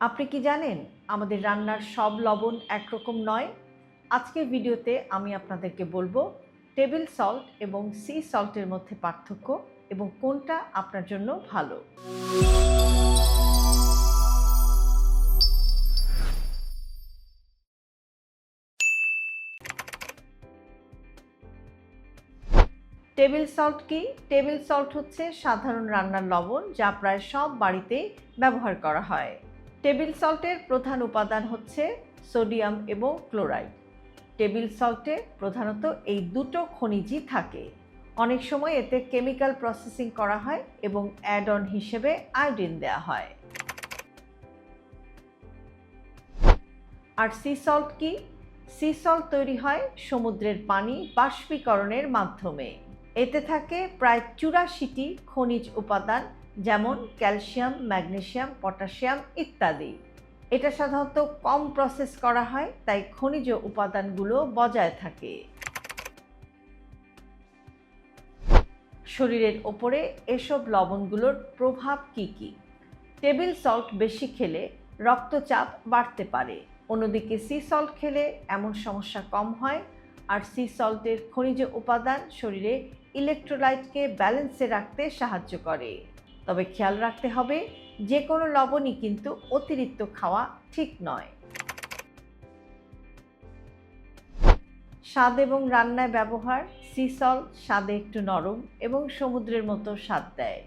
আপনি কি জানেন, আমাদের রান্নার সব লবণ একরকম নয়? আজকের ভিডিওতে আমি আপনাদেরকে বলব, টেবিল সল্ট এবং সি সল্টের মধ্যে পার্থক্য এবং কোনটা আপনার জন্য ভালো। টেবিল সল্ট কি? টেবিল সল্ট হচ্ছে সাধারণ রান্নার লবণ যা প্রায় সব বাড়িতে ব্যবহার করা হয়। টেবিল সল্টের প্রধান উপাদান হচ্ছে সোডিয়াম এবং ক্লোরাইড। টেবিল সল্টে প্রধানত এই দুটো খনিজই থাকে। অনেক সময় এতে কেমিক্যাল প্রসেসিং করা হয় এবং অ্যাড অন হিসেবে আয়োডিন দেওয়া হয়। আর সি সল্ট কি? সি সল্ট তৈরি হয় সমুদ্রের পানি বাষ্পীকরণের মাধ্যমে। এতে থাকে প্রায় চুরাশিটি খনিজ উপাদান যেমন ক্যালসিয়াম ম্যাগনেশিয়াম পটাশিয়াম ইত্যাদি। এটা সাধারণত কম প্রসেস করা হয়, তাই খনিজ উপাদানগুলো বজায় থাকে। শরীরের ওপরে এসব লবণগুলোর প্রভাব কি কি? টেবিল সল্ট বেশি খেলে রক্তচাপ বাড়তে পারে। অন্যদিকে সি সল্ট খেলে এমন সমস্যা কম হয়, আর সি সল্টের খনিজ উপাদান শরীরে ইলেকট্রোলাইটকে ব্যালেন্সে রাখতে সাহায্য করে। তবে খেয়াল রাখতে হবে যে কোনো লবণই কিন্তু অতিরিক্ত খাওয়া ঠিক নয়। স্বাদ এবং রান্নায় ব্যবহার সি সল্ট স্বাদে একটু নরম এবং সমুদ্রের মতো স্বাদ দেয়।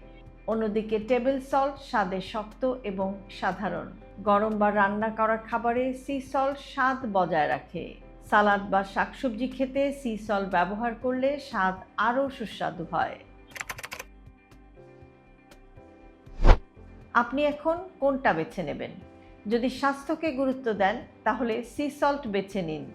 অন্যদিকে টেবিল সল্ট স্বাদে শক্ত এবং সাধারণ। গরম বা রান্না করা খাবারে সি স্বাদ বজায় রাখে। সালাদ বা শাকসবজি খেতে সি ব্যবহার করলে স্বাদ আরও সুস্বাদু হয়। আপনি এখন কোনটা বেছে নেবেন? যদি স্বাস্থ্যকে গুরুত্ব দেন, তাহলে সি সল্ট বেছে নিন।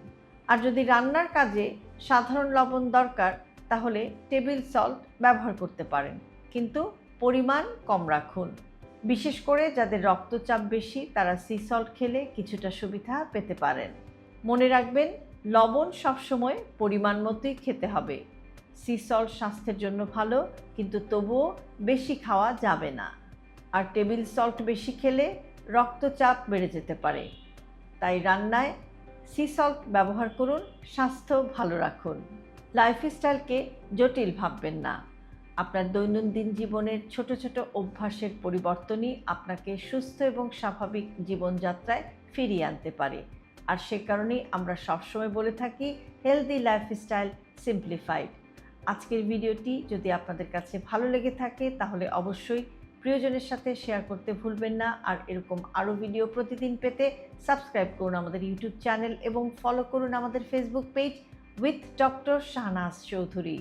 আর যদি রান্নার কাজে সাধারণ লবণ দরকার, তাহলে টেবিল সল্ট ব্যবহার করতে পারেন। কিন্তু পরিমাণ কম রাখুন। বিশেষ করে যাদের রক্তচাপ বেশি, তারা সি সল্ট খেলে কিছুটা সুবিধা পেতে পারেন। মনে রাখবেন, লবণ সবসময় পরিমাণ মতোই খেতে হবে। সি সল্ট স্বাস্থ্যের জন্য ভালো, কিন্তু তবুও বেশি খাওয়া যাবে না। আর টেবিল সল্ট বেশি খেলে রক্তচাপ বেড়ে যেতে পারে। তাই রান্নায় সি সল্ট ব্যবহার করুন, স্বাস্থ্য ভালো রাখুন। লাইফস্টাইলকে জটিল ভাববেন না। আপনার দৈনন্দিন জীবনের ছোট ছোট অভ্যাসের পরিবর্তনই আপনাকে সুস্থ এবং স্বাভাবিক জীবনযাত্রায় ফিরিয়ে আনতে পারে। আর সে কারণেই আমরা সবসময় বলে থাকি হেলদি লাইফস্টাইল সিম্পলিফাইড আজকের ভিডিওটি যদি আপনাদের কাছে ভালো লেগে থাকে, তাহলে অবশ্যই প্রিয়জনের সাথে শেয়ার করতে ভুলবেন না। আর এরকম আরও ভিডিও প্রতিদিন পেতে সাবস্ক্রাইব করুন আমাদের ইউটিউব চ্যানেল এবং ফলো করুন আমাদের Facebook page with doctor Shahnaz Chowdhury